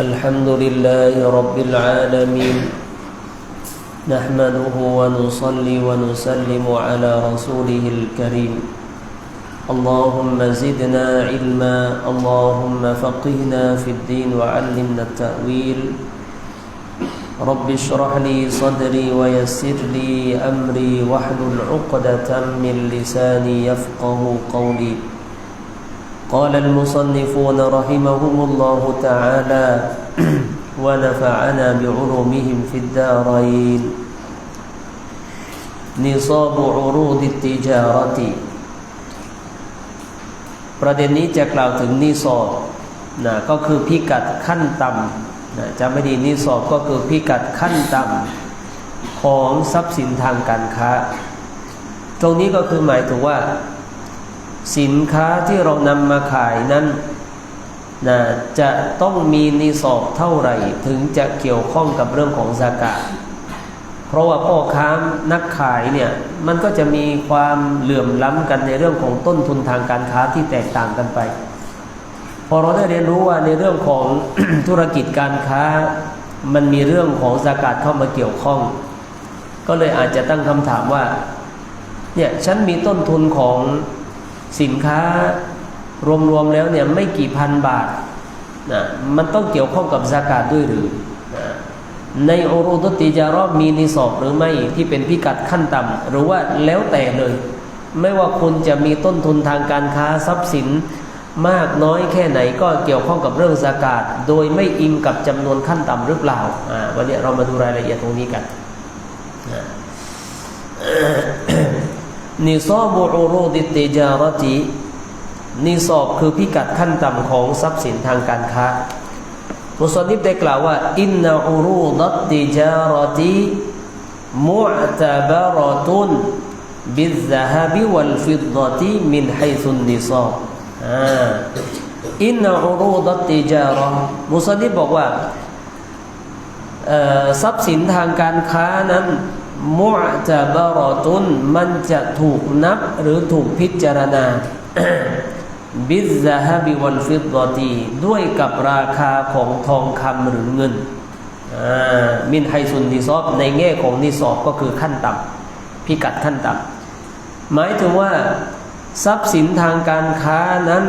الحمد لله رب العالمين. نحمده ونصلي ونسلم على رسوله الكريم. اللهم زدنا علما اللهم فقهنا في الدين وعلمنا التأويل. رب اشرح لي صدري ويسر لي أمري واحلل عقدة من لساني يفقه قولي. قال المصنفون رحمهم الله تعالى ونفعنا بعلومهم في الدارين نصاب عروض التجارة ประเด็นนี้จะกล่าวถึงนิสอบนะก็คือพิกัดขั้นต่ำนะจะไม่ดีนิสอบก็คือพิกัดขั้นต่ำของทรัพย์สินทางการค้า ตรงนี้ก็คือหมายถึงว่า สินค้าที่เรานำมาขายนั้นนะจะต้องมีนิสอบเท่าไหร่ ถึงจะเกี่ยวข้องกับเรื่องของสากาเพราะว่าพ่อค้านักขายเนี่ยมันก็จะมีความเหลื่อมล้ำกันในเรื่องของต้นทุนทางการค้าที่แตกต่างกันไป พอเราได้เรียนรู้ว่าในเรื่องของธุรกิจการค้า มันมีเรื่องของสากาเข้ามาเกี่ยวข้อง ก็เลยอาจจะตั้งคำถามว่าเนี่ยฉันมีต้นทุนของ สินค้ารวมๆแล้วเนี่ยไม่กี่พันบาทนะมันต้องเกี่ยวข้องกับสากาศด้วยหรือนะในโอรุตติจารอบมีนิสอบหรือไม่ที่เป็นพิกัดขั้นต่ำหรือว่าแล้วแต่เลย ไม่ว่าคุณจะมีต้นทุนทางการค้าทรัพย์สินมากน้อยแค่ไหนก็เกี่ยวข้องกับเรื่องสากาศโดยไม่อิงกับจำนวนขั้นต่ำหรือเปล่าอ่าวันนี้เรามาดูรายละเอียดตรงนี้กัน นิซอบูรูดิติจารตินิสอบคือพิกัดขั้นต่ำของทรัพย์สินทางการค้ามุสลิมได้กล่าวว่า อินนาอูรูดัตติจารติมุตบารตุนบิลซะฮบิวัลฟิดดติมินไฮซุนนิซอบอินนาอูรูดัตติจารมุสลิมบอกว่าทรัพย์สินทางการค้านั้น มุตบารตุนมันจะถูกนับหรือถูกพิจารณา บิซาฮบิวัลฟิดดอตีด้วยกับราคาของทองคำหรือเงินมินไฮซุนนิซอบในแง่ของนิซอบก็คือขั้นต่ำพิกัดขั้นต่ำหมายถึงว่าทรัพย์สินทางการค้านั้น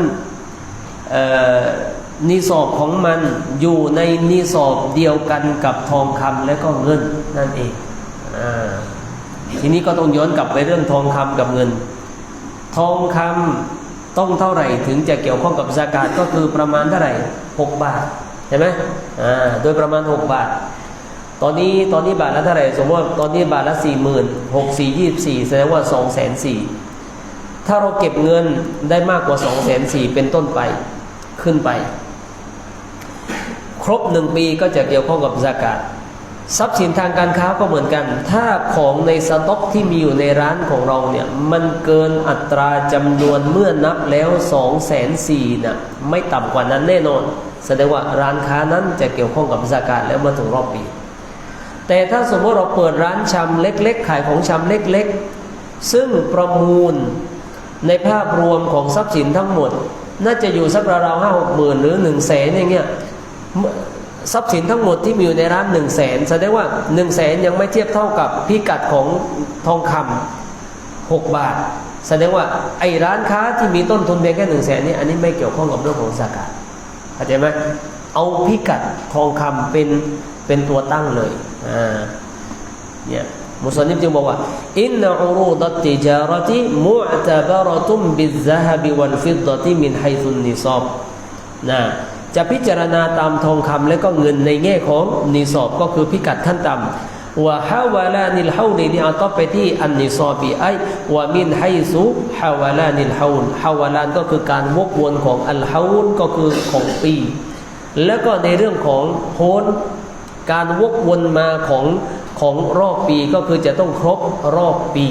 นิสอบของมันอยู่ในนิสอบเดียวกันกับทองคำและก็เงินนั่นเอง ทีนี้ก็ต้องย้อนกลับไปเรื่องทองคำกับเงิน ทองคำต้องเท่าไหร่ถึงจะเกี่ยวข้องกับสากาศก็คือประมาณเท่าไหร่หกบาทใช่ไหมอ่าโดยประมาณหกบาท ตอนนี้ตอนนี้บาทละเท่าไหร่สมมติตอนนี้บาทละสี่หมื่นหกสี่ยี่สี่แสดงว่าสองแสนสี่ถ้าเราเก็บเงินได้มากกว่าสองแสนสี่เป็นต้นไปขึ้นไป ครบหนึ่งปีก็จะเกี่ยวข้องกับสากาศ ทรัพย์สินทางการค้าก็เหมือนกัน ถ้าของในสต็อกที่มีอยู่ในร้านของเราเนี่ย มันเกินอัตราจำนวนเมื่อนับแล้วสองแสนสี่น่ะไม่ต่ำกว่านั้นแน่นอน แสดงว่าร้านค้านั้นจะเกี่ยวข้องกับสากาศแล้วมาถึงรอบปี แต่ถ้าสมมติเราเปิดร้านชำเล็ก ๆ ขายของชำเล็ก ๆ ซึ่งประมูลในภาพรวมของทรัพย์สินทั้งหมด น่าจะอยู่สักราวๆห้าหกหมื่นหรือหนึ่งแสนอย่างเงี้ย ทรัพย์สินทั้งหมดที่มีอยู่ในร้านหนึ่งแสนแสดงว่าหนึ่งแสนยังไม่เทียบเท่ากับพิกัดของทองคำหกบาท แสดงว่าไอ้ร้านค้าที่มีต้นทุนเพียงแค่หนึ่งแสนนี่อันนี้ไม่เกี่ยวข้องกับเรื่องของสากาเข้าใจไหมเอาพิกัดทองคำเป็นเป็นตัวตั้งเลยอ่าเนี่ยมุสลิมจึงบอกว่าอินนอูรูดัตติจารติมุอตบารตุมบิซะฮบิวัลฟิดดติมินไฮซุนนิซอบนะ จะพิจารณาตามทองคำและก็เงินในแง่ของนิสอบก็คือพิกัดขั้นต่ำว่าฮาวาลานิลฮาวลีนี่เอาต่อไปที่อันนิซอบีไอว่ามินไฮซุฮาวาลานิลฮาวลฮาวาลานก็คือการวกวนของอัลฮาวลก็คือของปี แล้วก็ในเรื่องของโฮนการวกวนมาของของรอบปีก็คือจะต้องครบรอบปี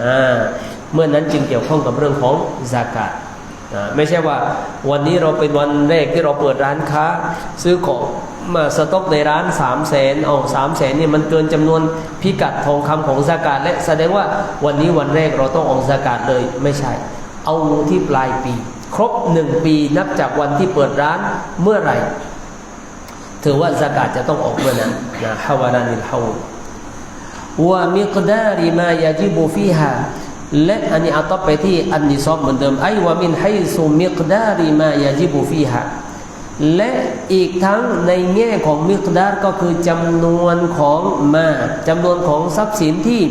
อ่าเมื่อนั้นจึงเกี่ยวข้องกับเรื่องของซากาต ไม่ใช่ว่าวันนี้เราเป็นวันแรกที่เราเปิดร้านค้า ซื้อของมาสต็อกในร้านสามแสนเอาสามแสนเนี่ยมันเกินจำนวนพิกัดทองคำของสากาศและแสดงว่าวันนี้วันแรกเราต้องออกสากาศเลยไม่ใช่ เอาที่ปลายปี ครบหนึ่งปีนับจากวันที่เปิดร้านเมื่อไหร่ถือว่าสกาดจะต้องออกเมื่อนั้นนะฮาวารานิลฮาวว่ามิกดาริมายาจิบูฟีฮา และอันนี้เอาต่อไปที่อันนิซอบเหมือนเดิมไอ้ว่ามินให้สุมิกดาริมายาจิบูฟีฮาและอีกทั้งในแง่ของมิกดาร์ก็คือจำนวนของมาจำนวนของทรัพย์สินที่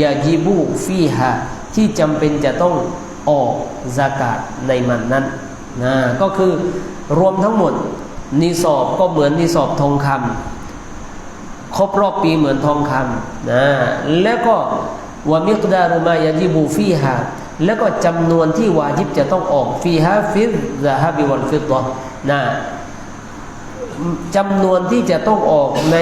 ยาจิบูฟีฮาที่จำเป็นจะต้องออกซากาตในมันนั้นนะก็คือรวมทั้งหมดนิสอบก็เหมือนนิสอบทองคำครบรอบปีเหมือนทองคำนะแล้วก็ วามิกดารุมายาจิบูฟีฮาแล้วก็จำนวนที่วาจิบจะต้องออกฟีฮาฟิดซาฮาบิวัลฟิตนะจำนวนที่จะต้องออกใน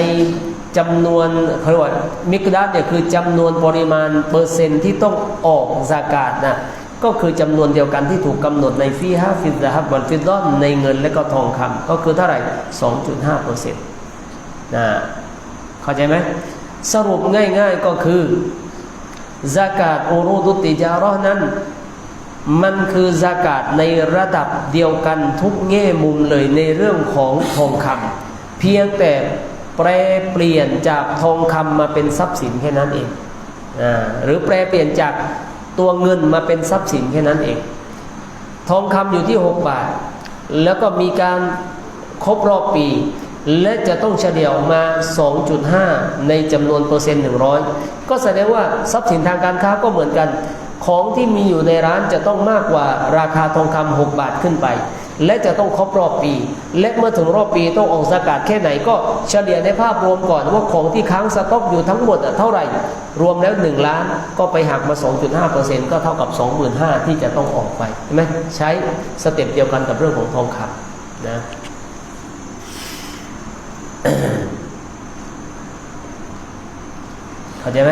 จำนวนเขาเรียกว่ามิกดาเนี่ยคือจำนวนปริมาณเปอร์เซ็นต์ที่ต้องออกซากาตนะก็คือจำนวนเดียวกันที่ถูกกำหนดในฟีฮาฟิซาฮับวัลฟิดอนในเงินและก็ทองคำก็คือเท่าไหร่ 2.5เปอร์เซ็นต์นะเข้าใจไหมสรุปง่ายๆก็คือ ซากาตอูรูดุติจาระห์นั้น มันคือซากาตในระดับเดียวกันทุกแง่มุมเลยในเรื่องของทองคำเพียงแต่แปรเปลี่ยนจากทองคำมาเป็นทรัพย์สินแค่นั้นเองอ่าหรือแปรเปลี่ยนจากตัวเงินมาเป็นทรัพย์สินแค่นั้นเอง ทองคำอยู่ที่ 6 บาท แล้วก็มีการครบรอบปี และจะต้องเฉลี่ยออกมา 2.5 ในจำนวนเปอร์เซ็นต์ 100 ก็แสดงว่าทรัพย์สินทางการค้าก็เหมือนกัน ของที่มีอยู่ในร้านจะต้องมากกว่าราคาทองคำ6บาทขึ้นไป และจะต้องครบรอบปี และเมื่อถึงรอบปีต้องออกสกาดแค่ไหนก็เฉลี่ยในภาพรวมก่อนว่าของที่ค้างสต็อกอยู่ทั้งหมดเท่าไหร่ รวมแล้ว 1 ล้านก็ไปหักมา 2.5%ก็เท่ากับ 25,000ที่จะต้องออกไปใช่ไหมใช้สเต็ปเดียวกันกับเรื่องของทองคำนะ เข้าใจไหม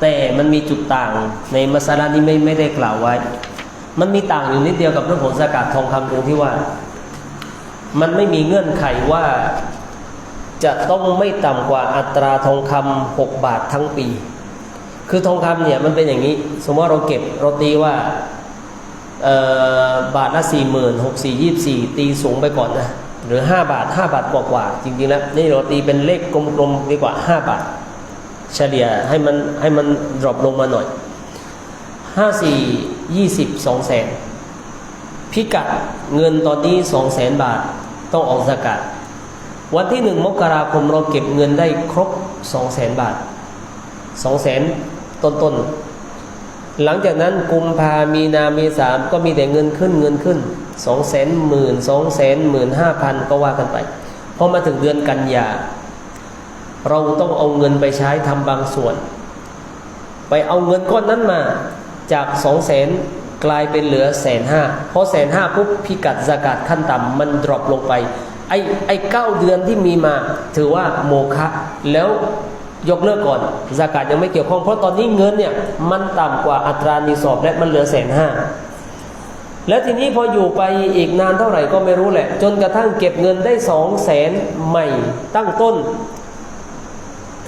แต่มันมีจุดต่างในมาซาลานี้ไม่ไม่ได้กล่าวไว้ มันมีต่างอยู่นิดเดียวกับเรื่องของสกาดทองคำตรงที่ว่า มันไม่มีเงื่อนไขว่าจะต้องไม่ต่ำกว่าอัตราทองคำหกบาททั้งปี คือทองคำเนี่ยมันเป็นอย่างนี้ สมมติว่าเราเก็บเราตีว่าบาทละสี่หมื่นหกสี่ยี่สี่ตีสูงไปก่อนนะ หรือห้าบาทห้าบาทกว่าๆจริงๆแล้วนี่เราตีเป็นเลขกลมๆดีกว่าห้าบาท เฉลี่ยให้มันให้มันดรอปลงมาหน่อยห้าสี่ยี่สิบสองแสนพิกัดเงินตอนนี้สองแสนบาทต้องออกสกัดวันที่หนึ่งมกราคมเราเก็บเงินได้ครบสองแสนบาทสองแสนต้นๆหลังจากนั้นกุมภามีนาเมษามก็มีแต่เงินขึ้นเงินขึ้น สองแสนหมื่นสองแสนหมื่นห้าพันก็ว่ากันไปพอมาถึงเดือนกันยา เราต้องเอาเงินไปใช้ทำบางส่วน ไปเอาเงินก้อนนั้นมาจากสองแสนกลายเป็นเหลือแสนห้าพอแสนห้าปุ๊บพิกัดสกัดขั้นต่ำมันดรอปลงไป ไอ้ไอ้เก้าเดือนที่มีมา ถือว่าโมฆะแล้วยกเลิกก่อนสกัดยังไม่เกี่ยวข้องเพราะตอนนี้เงินเนี่ยมันต่ำกว่าอัตรานิสอบและมันเหลือแสนห้า แล้วทีนี้พออยู่ไปอีกนานเท่าไหร่ก็ไม่รู้แหละ จนกระทั่งเก็บเงินได้สองแสนใหม่ตั้งต้น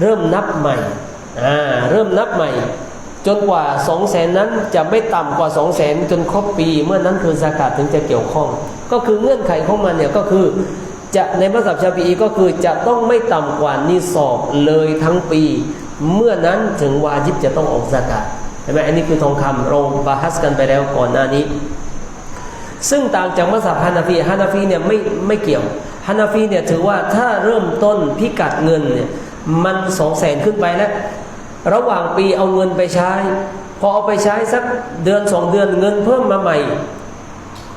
เริ่มนับใหม่อ่าเริ่มนับใหม่ จนกว่าสองแสนนั้นจะไม่ต่ำกว่าสองแสนจนครบปี เมื่อนั้นคือสากาศถึงจะเกี่ยวข้อง ก็คือเงื่อนไขของมันเนี่ยก็คือจะในมัสยิดชาฟีอีก็คือจะต้องไม่ต่ำกว่านิสอบเลยทั้งปี เมื่อนั้นถึงวาจิบจะต้องออกสากาศเห็นไหมอันนี้คือทองคำเราบาฮัสกันไปแล้วก่อนหน้านี้ ซึ่งต่างจากมัสยิดฮานาฟีฮานาฟีเนี่ยไม่ไม่เกี่ยวฮานาฟีเนี่ยถือว่าถ้าเริ่มต้นพิกัดเงินเนี่ยมันสองแสนขึ้นไปแล้วระหว่างปีเอาเงินไปใช้ พอเอาไปใช้สักเดือนสองเดือนเงินเพิ่มมาใหม่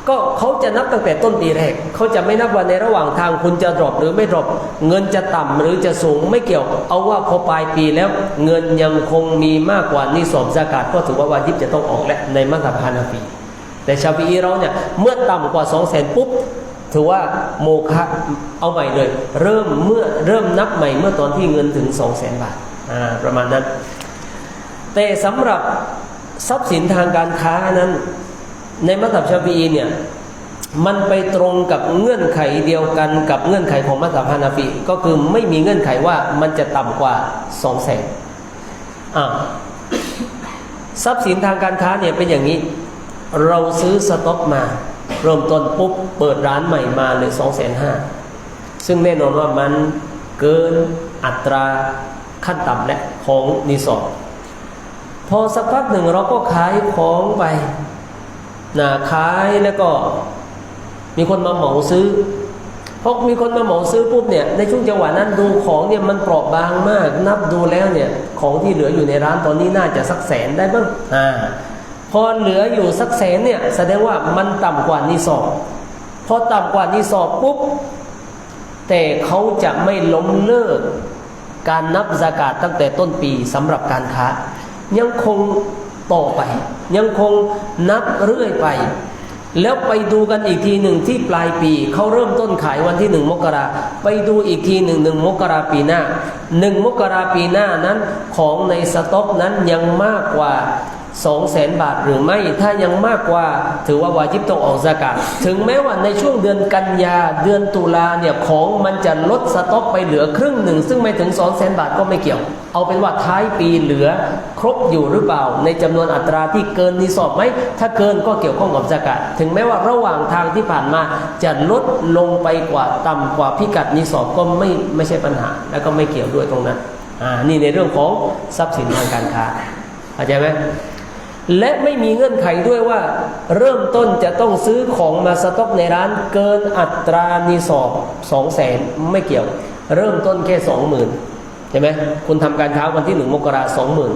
ก็เขาจะนับตั้งแต่ต้นปีแรกเขาจะไม่นับว่าในระหว่างทางคุณจะดรอปหรือไม่ดรอปเงินจะต่ำหรือจะสูงไม่เกี่ยว เอาว่าพอปลายปีแล้วเงินยังคงมีมากกว่านิสอบซากาศก็ถือว่าวาจิบจะต้องออกและในมัสยิดฮานาฟี แต่ชาฟีอีเราเนี่ยเมื่อต่ำกว่าสองแสนปุ๊บถือว่าโมฆะเอาใหม่เลย เริ่มเมื่อเริ่มนับใหม่เมื่อตอนที่เงินถึงสองแสนบาทาประมาณนั้น แต่สำหรับทรัพย์สินทางการค้านั้น ในมัสยิดชาฟีอีเนี่ยมันไปตรงกับเงื่อนไขเดียวกันกับเงื่อนไขของมัสยิดฮานาฟีก็คือไม่มีเงื่อนไขว่ามันจะต่ำกว่าสองแสนอ่าทรัพย์สินทางการค้าเนี่ยเป็นอย่างนี้ เราซื้อสต็อกมา เริ่มต้นปุ๊บเปิดร้านใหม่มาเลยสองแสนห้าซึ่งแน่นอนว่ามันเกินอัตราขั้นต่ำและของนิสอบพอสักพักหนึ่งเราก็ขายของไปนะขายแล้วก็มีคนมาเหมาซื้อพอมีคนมาเหมาซื้อปุ๊บเนี่ยในช่วงจังหวะนั้นดูของเนี่ยมันเปราะบางมาก นับดูแล้วเนี่ยของที่เหลืออยู่ในร้านตอนนี้น่าจะสักแสนได้บ้างอ่า อเหลืออยู่สักแสนเนี่ยแสดงว่ามันต่ำกว่านิสอบพอต่ำกว่านิสอบปุ๊บ แต่เขาจะไม่ล้มเลิก การนับสากาศตั้งแต่ต้นปีสำหรับการค้า ยังคงต่อไป ยังคงนับเรื่อยไป แล้วไปดูกันอีกทีหนึ่งที่ปลายปีเขาเริ่มต้นขายวันที่หนึ่งมกราไปดูอีกทีหนึ่งหนึ่งมกราปีหน้าหนึ่งมกราปีหน้านั้นของในสต็อกนั้นยังมากกว่า สองแสนบาทหรือไม่ถ้ายังมากกว่าถือว่าวาจิบต้องออกสากาศถึงแม้ว่าในช่วงเดือนกันยาเดือนตุลาเนี่ยของมันจะลดสต็อกไปเหลือครึ่งหนึ่ง ซึ่งไม่ถึงสองแสนบาทก็ไม่เกี่ยว เอาเป็นว่าท้ายปีเหลือครบอยู่หรือเปล่า ในจำนวนอัตราที่เกินนิสอบไหมถ้าเกินก็เกี่ยวข้องกับสากาศถึงแม้ว่าระหว่างทางที่ผ่านมาจะลดลงไปกว่าต่ำกว่าพิกัดนิสอบก็ไม่ไม่ใช่ปัญหา แล้วก็ไม่เกี่ยวด้วยตรงนั้นอ่านี่ในเรื่องของทรัพย์สินทางการค้าเข้าใจไหม และไม่มีเงื่อนไขด้วยว่า เริ่มต้นจะต้องซื้อของมาสต็อกในร้านเกินอัตรานิสอบสองแสนไม่เกี่ยว เริ่มต้นแค่สองหมื่นใช่ไหมคุณทำการค้าวันที่หนึ่งมกราสองหมื่น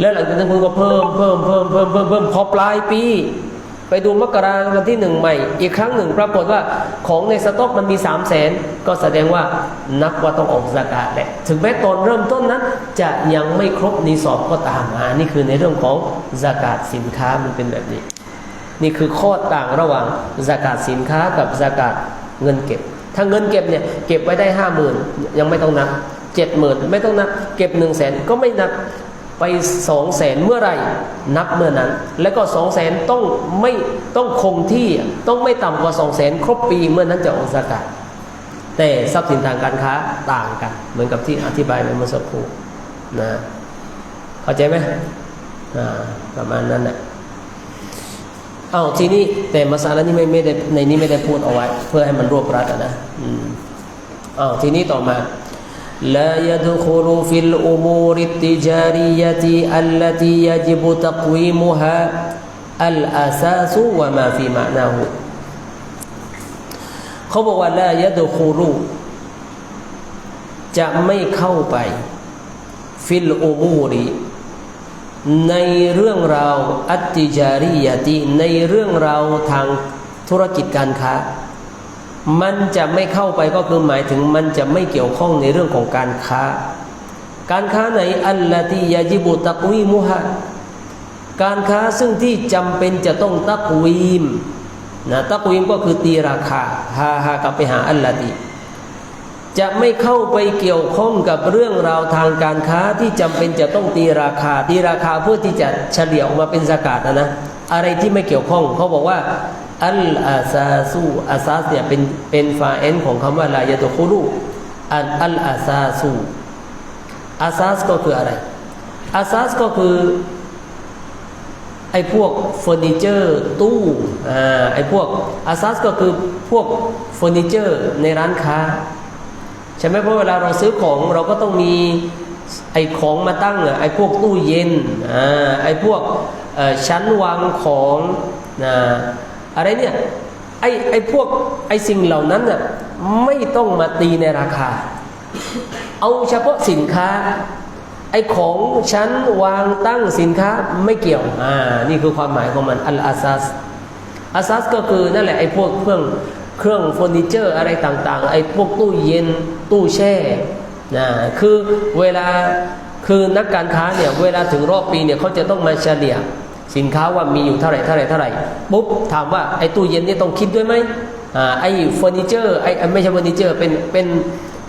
แล้วหลังจากนั้นคุณก็เพิ่มเพิ่มเพิ่มเพิ่มเพิ่มเพิ่มพอปลายปี ไปดูมกราวันที่หนึ่งใหม่ อีกครั้งหนึ่งปรากฏว่าของในสต็อกมันมีสามแสนก็แสดงว่านับว่าต้องออกสกาดแหละถึงแม้ตอนเริ่มต้นนั้น จะยังไม่ครบนิสอบก็ตามอานี่คือในเรื่องของสกาดสินค้ามันเป็นแบบนี้ นี่คือข้อต่างระหว่างสกาดสินค้ากับสกาดเงินเก็บ ถ้าเงินเก็บเนี่ยเก็บไว้ได้ห้าหมื่นยังไม่ต้องนับเจ็ดหมื่นไม่ต้องนับเก็บหนึ่งแสนก็ไม่นับ ไปสองแสนเมื่อไหรนับเมื่อนั้น แล้วก็สองแสนต้องไม่ต้องคงที่ต้องไม่ต่ำกว่าสองแสนครบปีเมื่อนั้นจะออกสกาดแต่ทรัพย์สินทางการค้าต่างกัน เหมือนกับที่อธิบายไปเมื่อสักครู่นะเข้าใจไหมประมาณนั้นแหละเอาทีนี้แต่มาสาระนี้ไม่ไม่ได้ในนี้ไม่ได้พูดเอาไว้ เพื่อให้มันรวบรัดนะอืมเอาทีนี้ต่อมา لا يدخل في الأمور التجارية التي يجب تقويمها الأساس وما في معناه เขาบอกว่าลายดคูรูจะไม่เข้าไป ฟิลอุมูรีในเรื่องราวอัตติจาริยติในเรื่องราวทางธุรกิจการค้า มันจะไม่เข้าไปก็คือหมายถึงมันจะไม่เกี่ยวข้องในเรื่องของการค้า การค้าไหนอัลลาติยาจิบุตักวีมุฮะการค้าซึ่งที่จำเป็นจะต้องตักวีมนะตักวีมก็คือตีราคาฮาฮากลับไปหาอัลลาติจะไม่เข้าไปเกี่ยวข้องกับเรื่องราวทางการค้าที่จำเป็นจะต้องตีราคาตีราคาเพื่อที่จะเฉลี่ยออกมาเป็นสกาดนะนะอะไรที่ไม่เกี่ยวข้องเขาบอกว่า อัลอาซาซูอาซาสเนี่ยเป็นเป็นฟาเอนของคำว่าลายะตุคุลูอันอัลอาซาซูอาซาสก็คืออะไรอาซาสก็คือไอ้พวกเฟอร์นิเจอร์ตู้อ่าไอ้พวกอาซาสก็คือพวกเฟอร์นิเจอร์ในร้านค้าใช่ไหมเพราะเวลาเราซื้อของเราก็ต้องมีไอ้ของมาตั้งอะไอ้พวกตู้เย็นอ่าไอ้พวกชั้นวางของนะ อะไรเนี่ยไอ้ไอ้พวกไอ้สิ่งเหล่านั้นน่ะไม่ต้องมาตีในราคา เอาเฉพาะสินค้า ไอ้ของชั้นวางตั้งสินค้าไม่เกี่ยวอ่านี่คือความหมายของมันอัลอาซัสอาซัสก็คือนั่นแหละไอ้พวกเครื่องเครื่องเฟอร์นิเจอร์อะไรต่างๆ ไอ้พวกตู้เย็นตู้แช่นะคือเวลาคือนักการค้าเนี่ยเวลาถึงรอบปีเนี่ยเขาจะต้องมาเฉลี่ย สินค้าว่ามีอยู่เท่าไหร่เท่าไหร่เท่าไหร่ปุ๊บถามว่าไอ้ตู้เย็นนี่ต้องคิดด้วยไหมอ่าไอ้เฟอร์นิเจอร์ไอ้ไม่ใช่เฟอร์นิเจอร์เป็นเป็น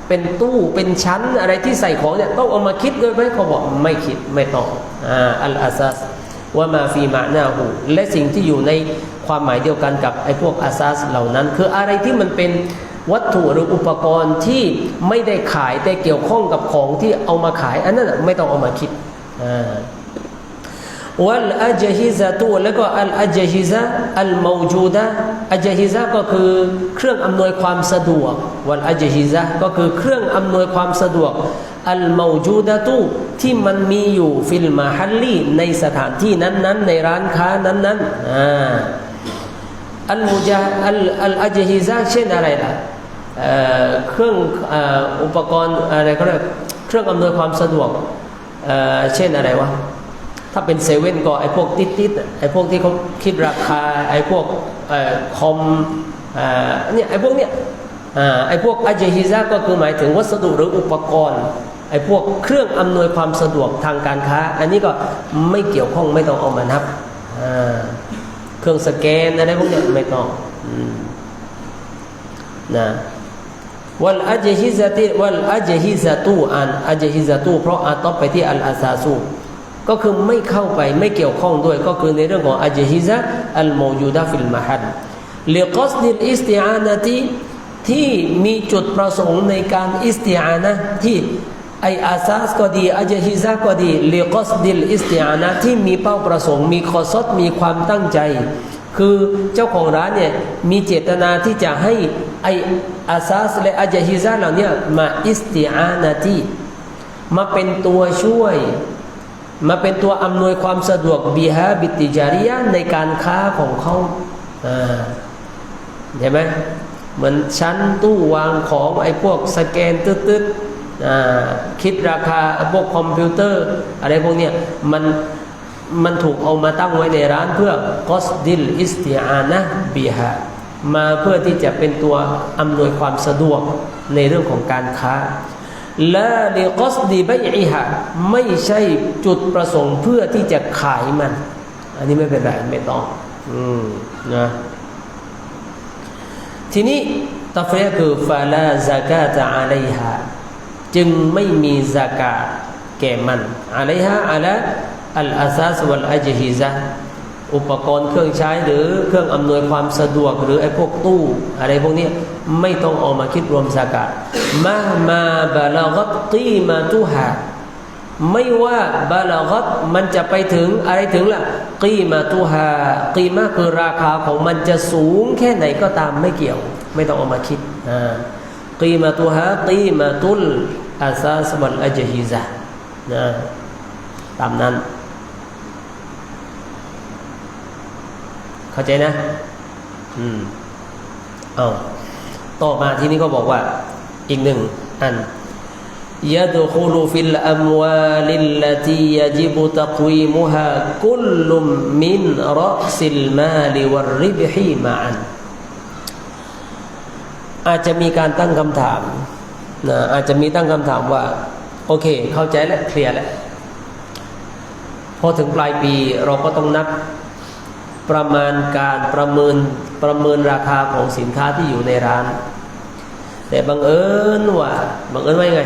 เป็นตู้เป็นชั้นอะไรที่ใส่ของเนี่ยต้องเอามาคิดด้วยไหมเขาบอกไม่คิดไม่ต้องอ่าอัลอาซัสว่ามาฟีมาหน้าหูและสิ่งที่อยู่ในความหมายเดียวกันกับไอ้พวกอาซัสเหล่านั้น คืออะไรที่มันเป็นวัตถุหรืออุปกรณ์ที่ไม่ได้ขายแต่เกี่ยวข้องกับของที่เอามาขาย อันนั้นไม่ต้องเอามาคิดอ่า วัลอัจฮิซะตุแล้วก็อัลอัจฮิซะอัลมูจูดะอัจฮิซะก็คือเครื่องอำนวยความสะดวกวัลอัจฮิซะก็คือเครื่องอำนวยความสะดวกอัลมูจูดะตุที่มันมีอยู่ฟิลมาฮัลลีในสถานที่นั้นๆ ในร้านค้านั้นๆอ่าอัลมูจาอัลอัลอัจฮิซะเช่นอะไรล่ะเอ่อเครื่องอุปกรณ์อะไรก็เรียกเครื่องอำนวยความสะดวกเอ่อเช่นอะไรวะ ถ้าเป็นเซเว่นก็ไอ้พวกติดติดไอ้พวกที่เขาคิดราคา ไอ้พวกคอมเอ่อเนี่ยไอ้พวกเนี้ยไอ้พวกอาเจฮิซาก็คือหมายถึงวัสดุหรืออุปกรณ์ไอ้พวกเครื่องอำนวยความสะดวกทางการค้า อันนี้ก็ไม่เกี่ยวข้องไม่ต้องเอามานับเครื่องสแกนอะไรพวกเนี้ยไม่ต้องนะวัลอัจฮิซะติวัลอัจฮิซะตูอันอัจฮิซะตูเพราะอาตอบไปที่อัลอาซาซู ก็คือไม่เข้าไปไม่เกี่ยวข้องด้วย ก็คือในเรื่องของอัจฮิซะอัลโมยูดะฟิลมหัดเลกอสดิลอิสติอานะที่ที่มีจุดประสงค์ในการอิสติอานะที่ไออาซาสก็ดีอัจฮิซะก็ดีเลกอสดิลอิสติอานะที่มีเป้าประสงค์ มีคอซดมีความตั้งใจ คือเจ้าของร้านเนี่ยมีเจตนาที่จะให้ไออาซาสและอัจฮิซะเหล่านี้มาอิสติอานะที่มาเป็นตัวช่วย มาเป็นตัวอำนวยความสะดวกบีฮาบิติจาริยะในการค้าของเขาอ่าเห็นไหมเหมือนชั้นตู้วางของไอ้พวกสแกนตึ๊ดๆอ่าคิดราคาพวกคอมพิวเตอร์ อะไรพวกเนี้ยมันมันถูกเอามาตั้งไว้ในร้านเพื่อกอสดิลอิสติอานะบีฮามาเพื่อที่จะเป็นตัวอำนวยความสะดวกในเรื่องของการค้า ละลิกอสดีบอิฮะไม่ใช่จุดประสงค์เพื่อที่จะขายมัน อันนี้ไม่เป็นไรไม่ต้อง อืมนะทีนี้ตัฟเรียคือฟาลาซากาตะอาลัยฮะจึงไม่มีซากาแก่มันอาลัยฮะอาลาอัลอาซาสวัลอัจฮิซะ อุปกรณ์เครื่องใช้หรือเครื่องอำนวยความสะดวกหรือไอ้พวกตู้อะไรพวกนี้ไม่ต้องออกมาคิดรวมสากาศมามาบาลากัตตีมาตุฮาไม่ว่าบาลากัตมันจะไปถึงอะไรถึงล่ะกีมาตุฮากีมาคือราคาของมันจะสูงแค่ไหนก็ตามไม่เกี่ยว ไม่ต้องออกมาคิดอ่ากีมาตุฮากีมาตุลอาซาสวัลอัจฮิซะนะตามนั้น เข้าใจนะ อืม เอาต่อมาที่นี้ก็บอกว่า อีกหนึ่งอัน يدخل في الأموال التي يجب تقويمها كل من رأس المال والربح معا อาจจะมีการตั้งคำถามนะอาจจะมีตั้งคำถามว่า โอเค เข้าใจแล้วเคลียร์แล้ว พอถึงปลายปีเราก็ต้องนับ ประมาณการประเมินประเมินราคาของสินค้าที่อยู่ในร้าน แต่บังเอิญว่าบังเอิญว่าไง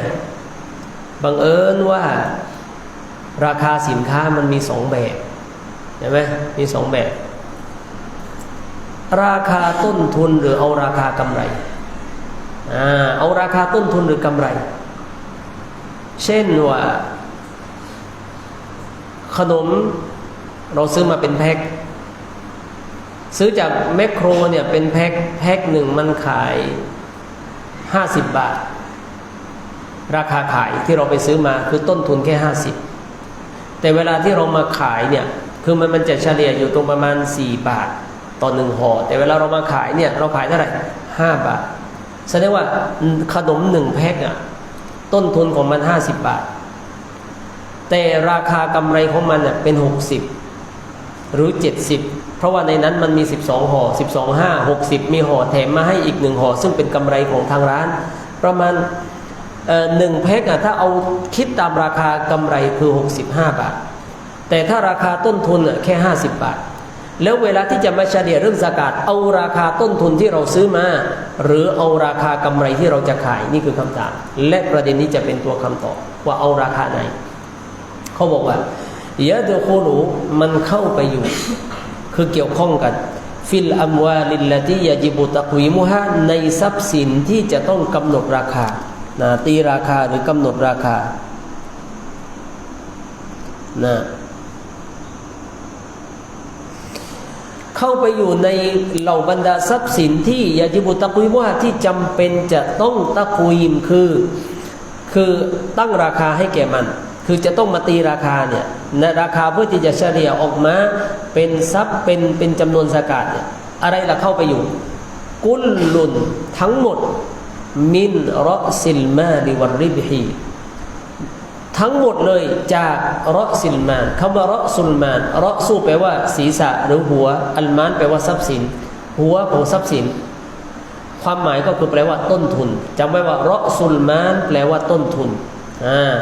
บังเอิญว่าราคาสินค้ามันมีสองแบบเห็นไหมมีสองแบบ ราคาต้นทุนหรือเอาราคากำไรอ่าเอาราคาต้นทุนหรือกำไร เช่นว่า ขนมเราซื้อมาเป็นแพ็ค ซื้อจากแมคโครเนี่ยเป็นแพ็คแพ็คหนึ่งมันขายห้าสิบบาท ราคาขายที่เราไปซื้อมาคือต้นทุนแค่ห้าสิบแต่เวลาที่เรามาขายเนี่ยคือมันมันจะเฉลี่ยอยู่ตรงประมาณสี่บาทต่อหนึ่งห่อแต่เวลาเรามาขายเนี่ยเราขายเท่าไหร่ห้าบาทแสดงว่าขนมหนึ่งแพ็คอะต้นทุนของมันห้าสิบบาท แต่ราคากำไรของมันเน่ยเป็นหกสิบหรือเจ็ดสิบ เพราะว่าในนั้นมันมีสิบสองห่อสิบสองห้าหกสิบมีห่อแถมมาให้อีกหนึ่งห่อซึ่งเป็นกำไรของทางร้าน ประมาณหนึ่งแพ็คอะถ้าเอาคิดตามราคากำไรคือหกสิบาท แต่ถ้าราคาต้นทุนอะแค่ห้าสิบบาท แล้วเวลาที่จะมาเฉลี่ยเรื่องสกาดเอาราคาต้นทุนที่เราซื้อมา หรือเอาราคากำไรที่เราจะขายนี่คือคำถามและประเด็นนี้จะเป็นตัวคำตอบว่าเอาราคาไหนเขาบอกว่ายะเดโคหลูมันเข้าไปอยู่ คือเกี่ยวข้องกันฟิลอัมวาลิลลที่ยาจิบุตะคุยมุฮะในทรัพย์สินที่จะต้องกำหนดราคานะตีราคาหรือกำหนดราคานะเข้าไปอยู่ในเหล่าบรรดาทรัพย์สินที่ยาจิบุตะกุยว่าที่จำเป็นจะต้องตะกุยมคือ คือตั้งราคาให้แก่มัน คือจะต้องมาตีราคาเนี่ยในราคาเพื่อที่จะเฉลี่ยออกมาเป็นทรัพย์เป็นเป็นจำนวนสกาดเนี่ยอะไรล่ะเข้าไปอยู่ กุลลุนทั้งหมด มินรอซิลมาลิวริบฮีทั้งหมดเลยจากรอซิลมานคำว่ารอซุลมานรอซูแปลว่า ศีรษะหรือหัว อัลมานแปลว่าทรัพย์สิน หัวของทรัพย์สิน ความหมายก็คือแปลว่าต้นทุนจำไว้ว่ารอซุลมาน แปลว่าต้นทุนอ่า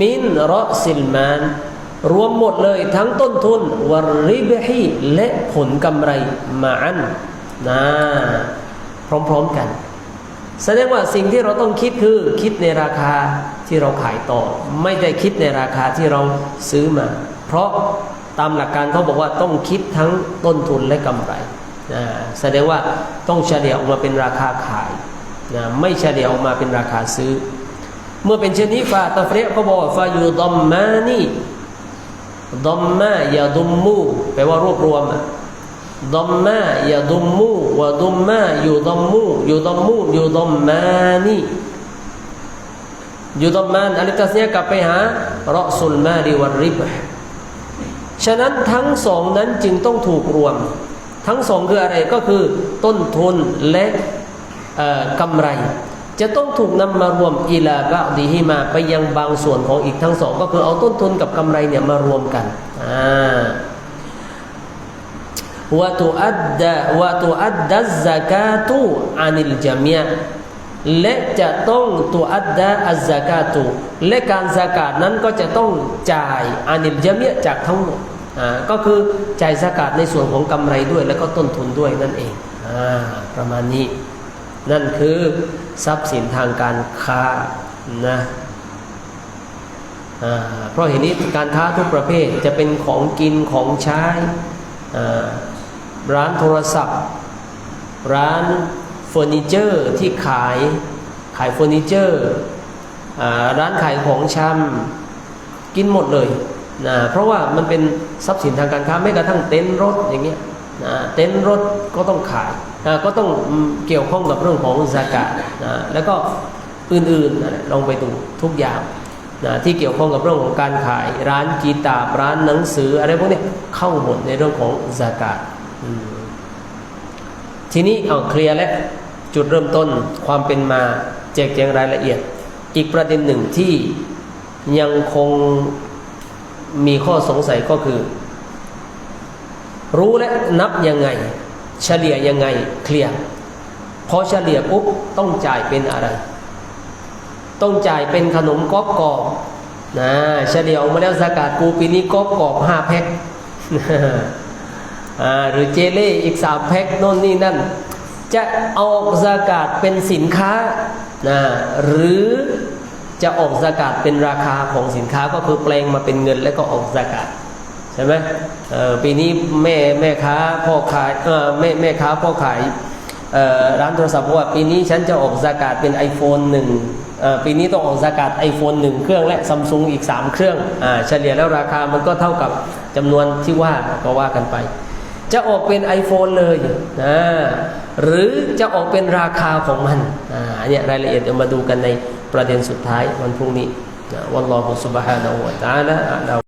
มินรอซิลมาน รวมหมดเลยทั้งต้นทุนวริบฮีและผลกำไรมาอันนะพร้อมๆกัน แสดงว่าสิ่งที่เราต้องคิดคือคิดในราคาที่เราขายต่อ ไม่ได้คิดในราคาที่เราซื้อมา เพราะตามหลักการเขาบอกว่าต้องคิดทั้งต้นทุนและกำไรนะแสดงว่าต้องเฉลี่ยออกมาเป็นราคาขายนะไม่เฉลี่ยออกมาเป็นราคาซื้อ เมื่อเป็นเช่นนี้ฟาตาเฟรก็บอกว่าฟายูดอมมานีดอมมายาดุมมูแปลว่ารวบรวมอะดอมมายาดุมมูวะดุมมาอยู่ดอมมูอยู่ดอมมูอยู่ดอมมานี่อยู่ดอมมานอันนี้ตัสเนียกลับไปหาเรอสุลมาดีวันริบฉะนั้นทั้งสองนั้นจึงต้องถูกรวม ทั้งสองคืออะไรก็คือต้นทุนและกำไร จะต้องถูกนำมารวมอิลาบะดีฮิมาไปยังบางส่วนของอีกทั้งสอง ก็คือเอาต้นทุนกับกำไรเนี่ยมารวมกันอ่าวะตุอัดดะวะตุอัดดัซซะกาตุอานิลจามีและจะต้องตุอัดดะอัซซะกาตุและการซากาตนั้นก็จะต้องจ่ายอานิลจามีจากทั้งหมดอ่าก็คือจ่ายซากาตในส่วนของกำไรด้วย แล้วก็ต้นทุนด้วยนั่นเองอ่าประมาณนี้ นั่นคือทรัพย์สินทางการค้านะเพราะเห็นนี้การค้าทุกประเภทจะเป็นของกินของใช้ร้านโทรศัพท์ ร้านเฟอร์นิเจอร์ที่ขายขายเฟอร์นิเจอร์ร้านขายของชำกินหมดเลยนะเพราะว่ามันเป็นทรัพย์สินทางการค้าแม้กระทั่งเต็นท์รถอย่างเงี้ย นะเต็นท์รถก็ต้องขายนะก็ต้องเกี่ยวข้องกับเรื่องของสากาศนะแล้วก็อื่นๆนะลองไปดูทุกอย่างนะที่เกี่ยวข้องกับเรื่องของการขายร้านกีตาร์ร้านหนังสืออะไรพวกนี้เข้าหมดในเรื่องของสากาศทีนี้เอาเคลียร์แล้วจุดเริ่มต้นความเป็นมาแจกแจงรายละเอียด อีกประเด็นหนึ่งที่ยังคงมีข้อสงสัยก็คือ รู้และนับยังไง เฉลี่ยยังไงเคลียร์พอเฉลี่ยปุ๊บต้องจ่ายเป็นอะไร ต้องจ่ายเป็นขนมก๊อบกอบนะเฉลี่ยออกมาแล้วสากาดกูปีนี้ก๊อบกอบห้าแพ็คหรือเจเล่อีกสามแพ็คโน่นนี่นั่น จะเอาอกสากาศเป็นสินค้านะหรือจะออกสากาศเป็นราคาของสินค้าก็คือแปลงมาเป็นเงินแล้วก็ออกสากาศ ใช่ไหมปีนี้แม่แม่ค้าพ่อขายแม่แม่ค้าพ่อขายร้านโทรศัพท์บอกว่าปีนี้ฉันจะออกสากาศเป็น iPhone หนึ่งปีนี้ต้องออกสากาศ iPhone หนึ่งเครื่องและซัมซุงอีก 3 เครื่องอเฉลี่ยแล้วราคามันก็เท่ากับจำนวนที่ว่าก็ว่ากันไป จะออกเป็น iPhone เลยนะหรือจะออกเป็นราคาของมันอ่าเนี่ยรายละเอียดเดี๋ยวมาดูกันในประเด็นสุดท้ายวันพรุ่งนี้วัลลอฮุสุบฮานะฮูวะตะอาลา